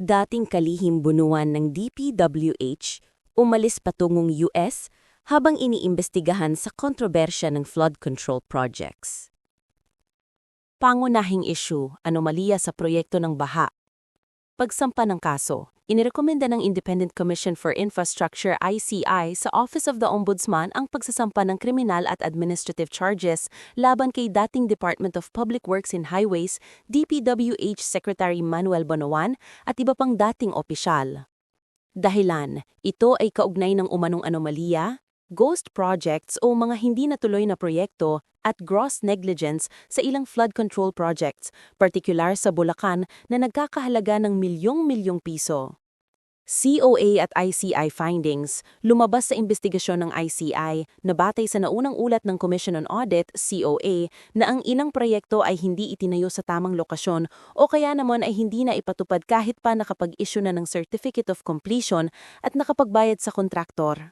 dating kalihim bunuan ng DPWH, umalis patungong US habang iniimbestigahan sa kontrobersya ng flood control projects. Pangunahing issue, anomalya sa proyekto ng baha. Pagsampa ng kaso, inirekomenda ng Independent Commission for Infrastructure ICI sa Office of the Ombudsman ang pagsasampa ng kriminal at administrative charges laban kay dating Department of Public Works and Highways DPWH Secretary Manuel Bonoan at iba pang dating opisyal. Dahilan, ito ay kaugnay ng umanong anomalya, ghost projects o mga hindi natuloy na proyekto at gross negligence sa ilang flood control projects, partikular sa Bulacan na nagkakahalaga ng milyong-milyong piso. COA at ICI findings, lumabas sa investigasyon ng ICI na batay sa naunang ulat ng Commission on Audit, COA, na ang ilang proyekto ay hindi itinayo sa tamang lokasyon o kaya naman ay hindi na ipatupad kahit pa nakapag-issue na ng Certificate of Completion at nakapagbayad sa kontraktor.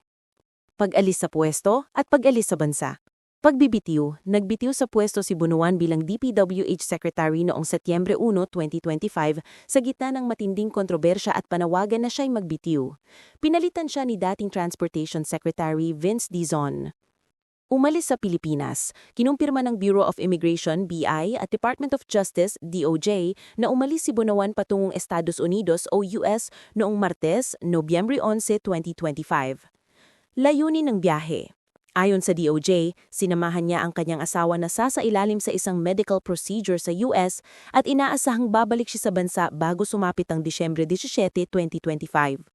Pag-alis sa pwesto at pag-alis sa bansa. Pagbibitiw, nagbitiw sa pwesto si Bunuan bilang DPWH Secretary noong Setyembre 1, 2025 sa gitna ng matinding kontrobersya at panawagan na siya'y magbitiw. Pinalitan siya ni dating Transportation Secretary Vince Dizon. Umalis sa Pilipinas, kinumpirma ng Bureau of Immigration BI at Department of Justice DOJ na umalis si Bunuan patungong Estados Unidos o US noong Martes, Nobyembre 11, 2025. Layunin ng biyahe Ayon sa DOJ, sinamahan niya ang kanyang asawa na sasailalim sa isang medical procedure sa US at inaasahang babalik siya sa bansa bago sumapit ang Disyembre 17, 2025.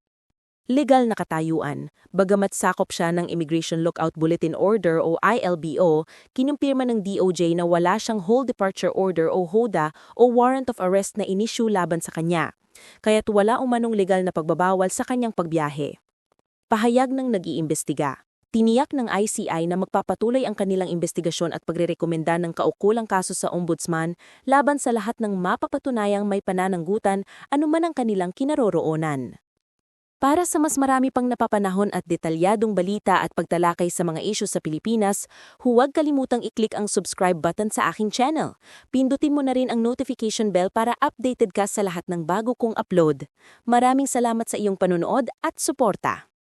Legal na katayuan, bagamat sakop siya ng Immigration Lookout Bulletin Order o ILBO, kinumpirma ng DOJ na wala siyang Whole Departure Order o HODA o Warrant of Arrest na inisyu laban sa kanya, kaya't wala umanong legal na pagbabawal sa kanyang pagbiyahe. Pahayag ng nag-iimbestiga. Tiniyak ng ICI na magpapatuloy ang kanilang investigasyon at pagrerekomenda ng kaukulang kaso sa ombudsman laban sa lahat ng mapapatunayang may panananggutan anuman ang kanilang kinaroroonan. Para sa mas marami pang napapanahon at detalyadong balita at pagtalakay sa mga isyu sa Pilipinas, huwag kalimutang i-click ang subscribe button sa aking channel. Pindutin mo na rin ang notification bell para updated ka sa lahat ng bago kong upload. Maraming salamat sa iyong panunood at suporta.